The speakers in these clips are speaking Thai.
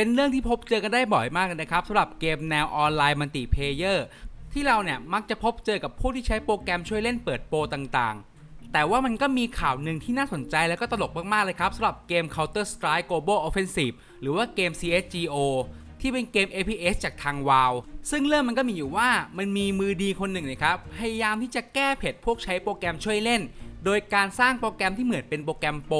เป็นเรื่องที่พบเจอกันได้บ่อยมากเลยนะครับสำหรับเกมแนวออนไลน์มัลติเพเยอร์ที่เราเนี่ยมักจะพบเจอกับผู้ที่ใช้โปรแกรมช่วยเล่นเปิดโปรต่างๆ แต่ว่ามันก็มีข่าวหนึ่งที่น่าสนใจแล้วก็ตลกมากๆเลยครับสำหรับเกม Counter Strike Global Offensive หรือว่าเกม CSGO ที่เป็นเกม FPS จากทาง WoW ซึ่งเรื่องมันก็มีอยู่ว่ามันมีมือดีคนหนึ่งนะครับพยายามที่จะแก้เผ็ดพวกใช้โปรแกรมช่วยเล่น โดยการสร้างโปรแกรมที่เหมือนเป็นโปรแกรมโปร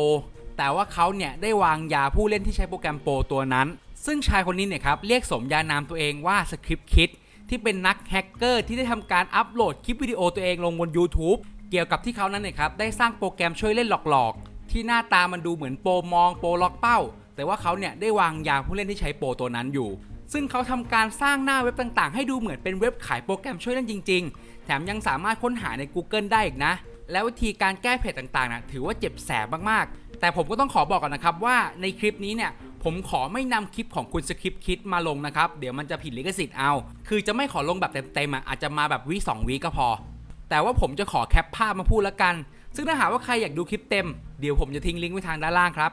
แต่ว่าเขาเนี่ยได้วางยาผู้เล่นที่ใช้โปรแกรมโปรตัวนั้น ซึ่งชายคนนี้เนี่ยครับเรียกสมญานามตัวเองว่าสคริปต์คิดที่เป็นนักแฮกเกอร์ที่ได้ทำการอัปโหลดคลิปวิดีโอตัวเองลงบน YouTube เกี่ยวกับที่เขานั้นเนี่ยครับได้สร้างโปรแกรมช่วยเล่นหลอกๆ ที่หน้าตามันดูเหมือนโปรมองโปรล็อกเป้า แต่ว่าเขาเนี่ยได้วางยาผู้เล่นที่ใช้โปรตัวนั้นอยู่ ซึ่งเขาทำการสร้างหน้าเว็บต่างๆ ให้ดูเหมือนเป็นเว็บขายโปรแกรมช่วยเล่นจริง ๆ แถมยังสามารถค้นหาใน Google ได้อีกนะ แล้ววิธีการแก้เพจต่างๆนะถือว่าเจ็บแสบมากๆ แต่ผมก็ต้องขอบอกก่อนนะครับว่าในคลิปนี้เนี่ย ผมขอไม่นำคลิปของคุณสคริปคิดมาลงนะครับ เดี๋ยวมันจะผิดลิขสิทธิ์เอา คือจะไม่ขอลงแบบเต็มๆอะอาจจะมาแบบวิสองวิก็พอ แต่ว่าผมจะขอแคปภาพมาพูดละกัน ซึ่งถ้าหากว่าใครอยากดูคลิปเต็ม เดี๋ยวผมจะทิ้งลิงก์ไว้ทางด้านล่างครับ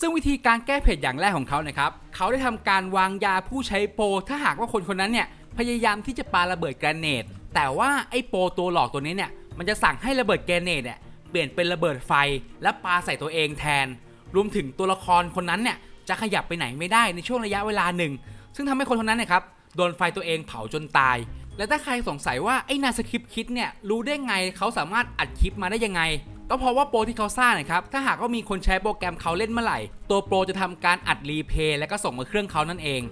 ซึ่งวิธีการแก้เพจอย่างแรกของเขานะครับ เขาได้ทำการวางยาผู้ใช้โปร ถ้าหากว่าคนคนนั้นเนี่ยพยายามที่จะปาระเบิดแกรเนต แต่ว่าไอ้โปรตัวหลอกตัวนี้เนี่ยมันจะสั่งให้ระเบิดแกรเนตเนี่ยเปลี่ยนเป็นระเบิดไฟและปาใส่ตัวเองแทน รวมถึงตัวละครคนนั้นเนี่ย จะขยับไปไหนไม่ได้ในช่วงระยะเวลาหนึ่ง ซึ่งทำให้คนคนนั้นนะครับโดนไฟตัวเองเผาจนตาย และถ้าใครสงสัยว่าไอ้นาสคริปคิดเนี่ยรู้ได้ไงเขาสามารถอัดคลิปมาได้ยังไง ก็เพราะว่าโปรที่เขาสร้างนะครับถ้าหากว่ามีคนใช้โปรแกรมเขาเล่นเมื่อไหร่ ตัวโปรจะทำการอัดรีเพย์และก็ส่งมาเครื่องเขานั่นเอง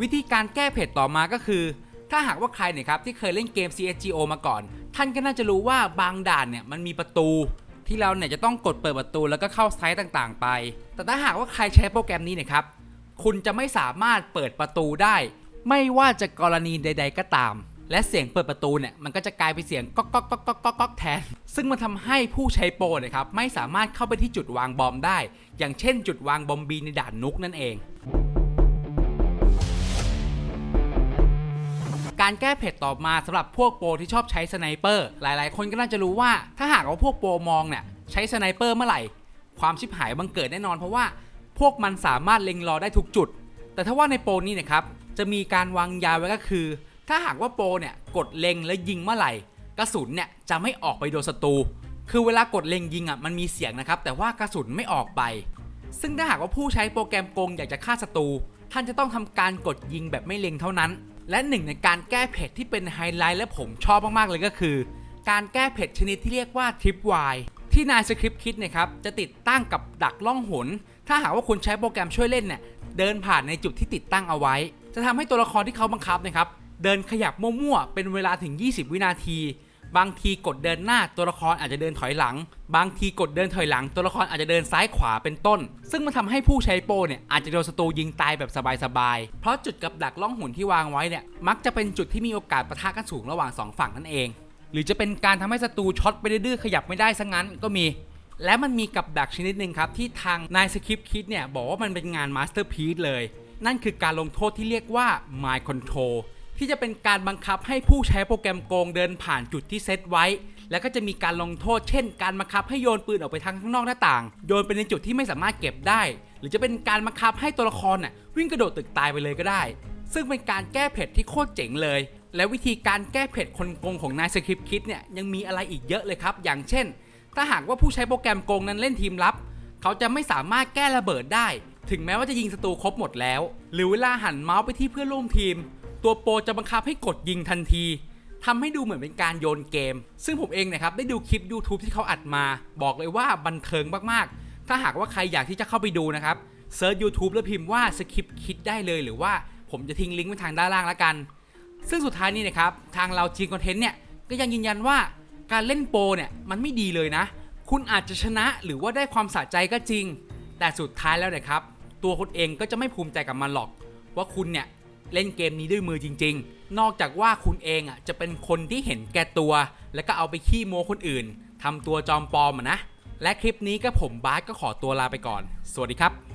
วิธีการแก้เพจต่อมาก็คือ ถ้าหากว่าใครเนี่ยครับที่เคยเล่นเกม CSGO มาก่อน ท่านก็น่าจะรู้ว่าบางด่านเนี่ยมันมีประตู ที่เราเนี่ยจะต้องกดเปิดประตูแล้วก็เข้าไซต์ต่างๆ ไป แต่ถ้าหากว่าใครใช้โปรแกรมนี้เนะครับ คุณจะไม่สามารถเปิดประตูได้ ไม่ว่าจะกรณีใด ๆ ก็ตาม และเสียงเปิดประตูเนี่ยมันก็จะกลายเป็นเสียงก๊อกก๊อกก๊อกก๊อกก๊อกก๊อกแทน ซึ่งมันทำให้ผู้ใช้โปรเนะครับไม่สามารถเข้าไปที่จุดวางบอมได้ อย่างเช่น จุดวางบอมบีในด่านนุกนั่นเอง การแก้เพจต่อมาสำหรับพวกโปรที่ชอบใช้สไนเปอร์หลายๆ คนก็น่าจะรู้ว่าถ้าหากว่าพวกโปรมองเนี่ยใช้สไนเปอร์เมื่อไหร่ ความชิบหายบังเกิดแน่นอนเพราะว่าพวกมันสามารถเล็งรอได้ทุกจุด แต่ถ้าว่าในโปรนี้นะครับจะมีการวางยาไว้ก็คือ ถ้าหากว่าโปรเนี่ยกดเล็งและยิงเมื่อไหร่กระสุนเนี่ยจะไม่ออกไปโดนศัตรู คือเวลากดเล็งยิงอะมันมีเสียงนะครับแต่ว่ากระสุนไม่ออกไป ซึ่งถ้าหากว่าผู้ใช้โปรแกรมโกงอยากจะฆ่าศัตรู ท่านจะต้องทำการกดยิงแบบไม่เล็งเท่านั้น และหนึ่งในการแก้เผ็ดที่เป็นไฮไลท์และผมชอบมากๆเลยก็คือ การแก้เผ็ดชนิดที่เรียกว่าทริปไวที่นายสคริปต์คิดนะครับจะติดตั้งกับดักล่องหน ถ้าหากว่าคุณใช้โปรแกรมช่วยเล่นเนี่ยเดินผ่านในจุดที่ติดตั้งเอาไว้ จะทำให้ตัวละครที่เขาบังคับนะครับเดินขยับมั่วๆเป็นเวลาถึง 20 วินาที บางทีกดเดินหน้าตัวละครอาจจะเดินถอยหลัง บางทีกดเดินถอยหลัง ตัวละครอาจจะเดินซ้ายขวาเป็นต้น ซึ่งมันทำให้ผู้ใช้โปรเนี่ยอาจจะโดนศัตรูยิงตายแบบสบายๆ เพราะจุดกับดักล่องหุ่นที่วางไว้เนี่ยมักจะเป็นจุดที่มีโอกาสปะทะกันสูงระหว่างสองฝั่งนั่นเอง หรือจะเป็นการทำให้ศัตรูช็อตไปดื้อๆขยับไม่ได้ซะงั้นก็มีและมันมีกับดักชนิดหนึ่งครับ ที่ทางนายสคริปคิดเนี่ย บอกว่ามันเป็นงานมาสเตอร์พีซเลย นั่นคือการลงโทษที่เรียกว่า My Control ที่จะเป็นการบังคับให้ผู้ใช้โปรแกรมโกงเดินผ่านจุดที่เซตไว้ แล้วก็จะมีการลงโทษ เช่น การบังคับให้โยนปืนออกไปทางข้างนอกหน้าต่าง โยนไปในจุดที่ไม่สามารถเก็บได้ หรือจะเป็นการบังคับให้ตัวละครน่ะวิ่งกระโดดตึกตายไปเลยก็ได้ ซึ่งเป็นการแก้เผ็ดที่โคตรเจ๋งเลย และวิธีการแก้เผ็ดคนโกงของนายสคริปต์คิดเนี่ยยังมีอะไรอีกเยอะเลยครับ อย่างเช่น ถ้าหากว่าผู้ใช้โปรแกรมโกงนั้นเล่นทีมลับ เขาจะไม่สามารถแก้ระเบิดได้ ถึงแม้ว่าจะยิงศัตรูครบหมดแล้ว หรือเวลาหันเมาส์ไปที่เพื่อนร่วมทีม ตัวโปรจะบังคับให้กดยิงทันทีทำให้ดูเหมือนเป็นการโยนเกม ซึ่งผมเองนะครับได้ดูคลิป YouTube ที่เขาอัดมา บอกเลยว่าบันเทิงมากๆ ถ้าหากว่าใครอยากที่จะเข้าไปดูนะครับเซิร์ช YouTube แล้วพิมพ์ว่าสคริปคิดได้เลยหรือว่าผมจะทิ้งลิงก์ไว้ทางด้านล่างแล้วกัน ซึ่งสุดท้ายนี้นะครับทางเราจีนคอนเทนต์เนี่ยก็ยังยืนยันว่าการเล่นโปรเนี่ยมันไม่ดีเลยนะ คุณอาจจะชนะหรือว่าได้ความสะใจก็จริง แต่สุดท้ายแล้วนะครับ ตัวคุณเองก็จะไม่ภูมิใจกับมันหรอก ว่าคุณเนี่ย เล่นเกมนี้ด้วยมือจริง ๆ นอกจากว่าคุณเองอะจะเป็นคนที่เห็นแก่ตัว แล้วก็เอาไปขี้โม้คนอื่นทำตัวจอมปลอมอะนะ และคลิปนี้ก็ผมบาสก็ขอตัวลาไปก่อน สวัสดีครับ